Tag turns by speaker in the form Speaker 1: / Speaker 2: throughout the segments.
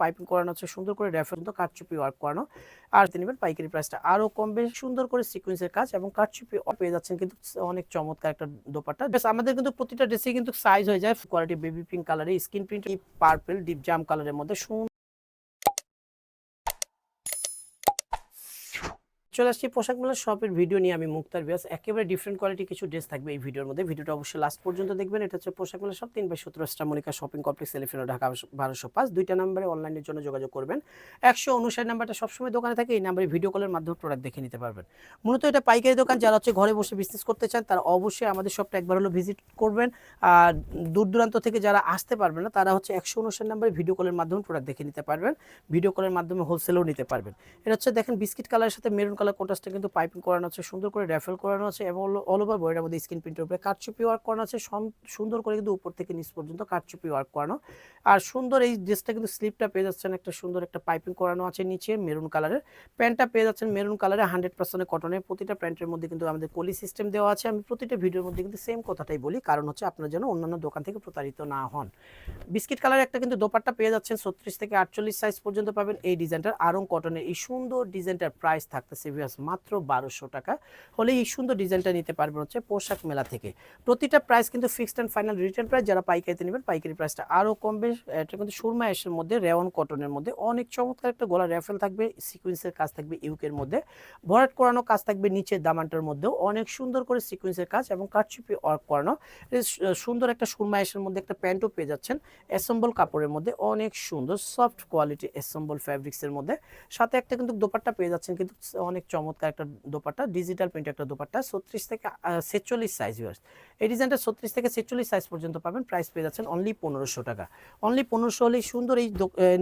Speaker 1: Piping করানো হচ্ছে, সুন্দর করে র্যাফের মতো কাঠচুপি ওয়ার্ক করানো। আর নেবেন, পাইকারি প্রাইসটা আরও কমবে, সুন্দর করে সিকুয়েন্সের কাজ এবং কাঠচুপি পেয়ে যাচ্ছেন কিন্তু অনেক চমৎকার একটা দোপাটা বেশ, আমাদের কিন্তু প্রতিটা ড্রেসে কিন্তু সাইজ হয়ে যায় কোয়ালিটি বেবি পিঙ্ক কালারে স্কিন প্রিন্ট পার্পল ডিপ জাম কালারের মধ্যে সুন্দর চলে আসছি পোশাক মেলার শপের ভিডিও নিয়ে আমি মুক্তার বিয়াস। একেবারে ডিফারেন্ট কোয়ালিটি কিছু ড্রেস থাকবে এই ভিডিওর মধ্যে। ভিডিওটা অবশ্যই লাস্ট পর্যন্ত দেখবেন। এটা হচ্ছে পোশাক মেলার শপ তিন বাই সতেরো Monica shopping complex elephant Dhaka বারোশো পাঁচ। দুইটা নাম্বারে অনলাইনের জন্য যোগাযোগ করবেন। একশো উনষাট নাম্বারটা সবসময় দোকানে থাকে, এই নাম্বারে ভিডিও কলের মাধ্যমে প্রোডাক্ট দেখে নিতে পারবেন। মূলত এটা পাইকারি দোকান। যারা হচ্ছে ঘরে বসে বিজনেস করতে চান, তারা অবশ্যই আমাদের শপটা একবার হলো ভিজিট করবেন। আর দূর দূরান্ত থেকে যারা আসতে পারবেন না, তারা হচ্ছে একশো উনষাট নাম্বারে ভিডিও কলের মাধ্যমে প্রোডাক্ট দেখে নিতে পারবেন। ভিডিও কলের মাধ্যমে হোলসেলও নিতে পারবেন। এটা হচ্ছে দেখেন বিস্কিট কালারের সাথে মেরুন কালার কন্ট্রাস্টটা কিন্তু পাইপিং করানো আছে, সুন্দর করে র্যাফেল করানো আছে এবং অল ওভার বইটার মধ্যে স্ক্রিন প্রিন্টের উপরে কাঠচুপি ওয়ার্ক করানো আছে সুন্দর করে কিন্তু উপর থেকে নিচ পর্যন্ত কাঠচুপি ওয়ার্ক করানো। আর সুন্দর এই ড্রেসটা কিন্তু স্লিপটা পেয়ে যাচ্ছেন একটা সুন্দর একটা পাইপিং করানো আছে নিচে মেরুন কালারের প্যান্টটা পেয়ে যাচ্ছেন মেরুন কালারে হান্ড্রেড পার্সেন্ট কটনের প্রতিটা প্যান্টের মধ্যে কিন্তু আমাদের পলি সিস্টেম দেওয়া আছে। আমি প্রতিটা ভিডিওর মধ্যে কিন্তু সেম কথাটাই বলি, কারণ হচ্ছে আপনার যেন অন্যান্য দোকান থেকে প্রতারিত না হন। বিস্কিট কালারের একটা কিন্তু দোপাট্টা পেয়ে যাচ্ছেন, ছত্রিশ থেকে আটচল্লিশ সাইজ পর্যন্ত পাবেন। এই ডিজাইনটার আরং কটনের এই সুন্দর ডিজাইনটার প্রাইস থাকতেছে ভিউয়ার্স মাত্র বারোশো টাকা। হলে এই সুন্দর ডিজাইনটা নিতে পারবেন হচ্ছে পোশাক মেলা থেকে। প্রতিটা প্রাইস কিন্তু fixed and final return price যারা পাইকারিতে নেবেন, পাইকারি প্রাইসটা আরও কমবে। এটা কিন্তু সুরমা এসের মধ্যে রেওয়ান কটনের মধ্যে অনেক চমৎকার একটা গলা র্যাফেল থাকবে সিকুয়েন্সের কাজ থাকবে ইউকের মধ্যে। ভরাট করানো কাজ থাকবে নিচের দামানটার মধ্যেও। অনেক সুন্দর করে সিকুয়েন্সের কাজ এবং কাঠচুপি ওয়ার্ক করানো। সুন্দর একটা সুরমা এসের মধ্যে একটা প্যান্টও পেয়ে যাচ্ছেন। অ্যাসেম্বল কাপড়ের মধ্যে অনেক সুন্দর সফট কোয়ালিটি অ্যাসেম্বল ফ্যাব্রিক্সের মধ্যে। সাথে একটা কিন্তু দোপাট্টা পেয়ে যাচ্ছেন কিন্তু অনেক চমৎকার একটা দোপাট্টা ডিজিটাল প্রিন্ট একটা দোপাট্টা, ছত্রিশ থেকে ছেচল্লিশ সাইজ ইয়ার্স এই ডিজাইনটা ছত্রিশ থেকে ছেচল্লিশ সাইজ পর্যন্ত পাবেন প্রাইস পেয়ে যাচ্ছেন অনলি পনেরোশো টাকা। অনলি পনেরোশো হলেই সুন্দর এই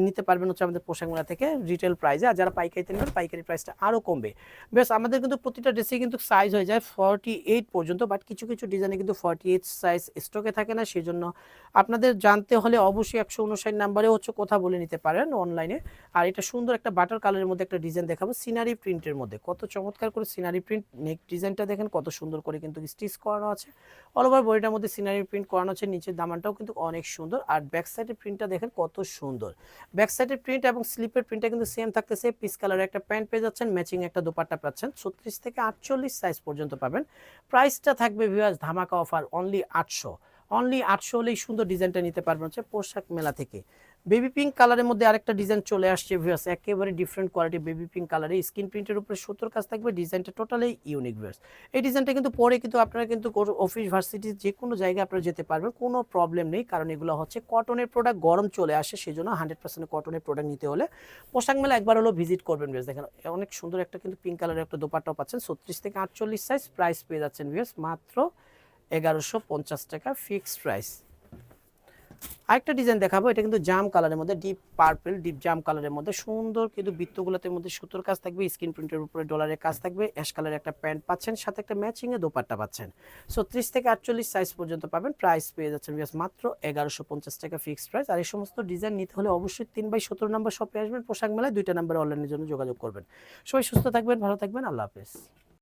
Speaker 1: নিতে পারবেন হচ্ছে আমাদের পোশাক মেলা থেকে রিটেল প্রাইসে আর যারা পাইকারিতে নেবেন, পাইকারি প্রাইসটা আরও কমবে। বেশ, আমাদের কিন্তু প্রতিটা ড্রেসে কিন্তু সাইজ হয়ে যায় ফর্টি এইট পর্যন্ত বাট কিছু কিছু ডিজাইনে কিন্তু ফর্টি এইট সাইজ স্টকে থাকে না সেই জন্য আপনাদের জানতে হলে অবশ্যই একশো উনষাট নাম্বারে হচ্ছে কথা বলে নিতে পারেন অনলাইনে আর এটা সুন্দর একটা বাটার কালারের মধ্যে একটা ডিজাইন দেখাবো সিনারি প্রিন্টের মধ্যে। কত চমৎকার করে সিনারি প্রিন্ট নেক ডিজাইনটা দেখেন, কত সুন্দর করে কিন্তু স্টিচ করানো আছে। অল ওভার বডিটার মধ্যে সিনারি প্রিন্ট করানো আছে, নিচের দামানটাও কিন্তু অনেক সুন্দর। আর ব্যাক সাইডের প্রিন্টটা দেখেন, কত সুন্দর। ব্যাক সাইডের প্রিন্ট এবং স্লিপের প্রিন্টটা কিন্তু সেম থাকতেছে। পিস কালারের একটা প্যান্ট পেয়ে যাচ্ছেন ম্যাচিং একটা দোপাট্টা পাচ্ছেন। ছত্রিশ থেকে আটচল্লিশ সাইজ পর্যন্ত পাবেন। প্রাইসটা থাকবে ভিউয়ার্স ধামাকা অফার অনলি আটশো। অনলি আটশো হলেই সুন্দর ডিজাইনটা নিতে পারবেন হচ্ছে পোশাক মেলা থেকে। বেবি পিঙ্ক কালারের মধ্যে আরেকটা ডিজাইন চলে আসছে ভিউয়ার্স একেবারে ডিফারেন্ট কোয়ালিটি বেবি পিঙ্ক কালারে স্ক্রিন প্রিন্টের উপরে সুতোর কাজ থাকবে ডিজাইনটা টোটালি ইউনিক ভিউয়ার্স এই ডিজাইনটা কিন্তু পরে কিন্তু আপনারা কিন্তু অফিস ভার্সিটি যে কোনো জায়গায় আপনারা যেতে পারবেন, কোনো প্রবলেম নেই। কারণ এগুলো হচ্ছে কটনের প্রোডাক্ট গরম চলে আসে সেই জন্য হান্ড্রেড পার্সেন্ট কটনের প্রোডাক্ট নিতে হলে পোশাক মেলা একবার হলো ভিজিট করবেন ভিউয়ার্স দেখেন অনেক সুন্দর একটা কিন্তু পিঙ্ক কালারের একটা দোপাট্টাও পাচ্ছেন, ছত্রিশ থেকে আটচল্লিশ সাইজ প্রাইস পেয়ে যাচ্ছেন ভিউয়ার্স মাত্র এগারোশো পঞ্চাশ টাকা ফিক্সড প্রাইস আরেকটা ডিজাইন দেখাবো, এটা কিন্তু জাম কালারের মধ্যে ডিপ পার্পল ডিপ জাম কালারের মধ্যে। সুন্দর কিন্তু বৃত্তগুলোতে মধ্যে সুতোর কাজ থাকবে স্ক্রিন প্রিন্টের উপরে ডলারের কাজ থাকবে অ্যাশ কালারের একটা প্যান্ট পাচ্ছেন, সাথে একটা ম্যাচিং এ দোপাট্টা পাচ্ছেন। সো ত্রিশ থেকে আটচল্লিশ সাইজ পর্যন্ত পাবেন প্রাইস পেয়ে যাচ্ছেন বিয়াস মাত্র এগারোশো পঞ্চাশ টাকা ফিক্সড প্রাইস আর এই সমস্ত ডিজাইন নিতে হলে অবশ্যই তিন বাই সতেরো নম্বর শপে আসবেন, পোশাক মেলায় দুইটা নাম্বারে অনলাইনের জন্য যোগাযোগ করবেন। সবাই সুস্থ থাকবেন, ভালো থাকবেন, আল্লাহ হাফেজ।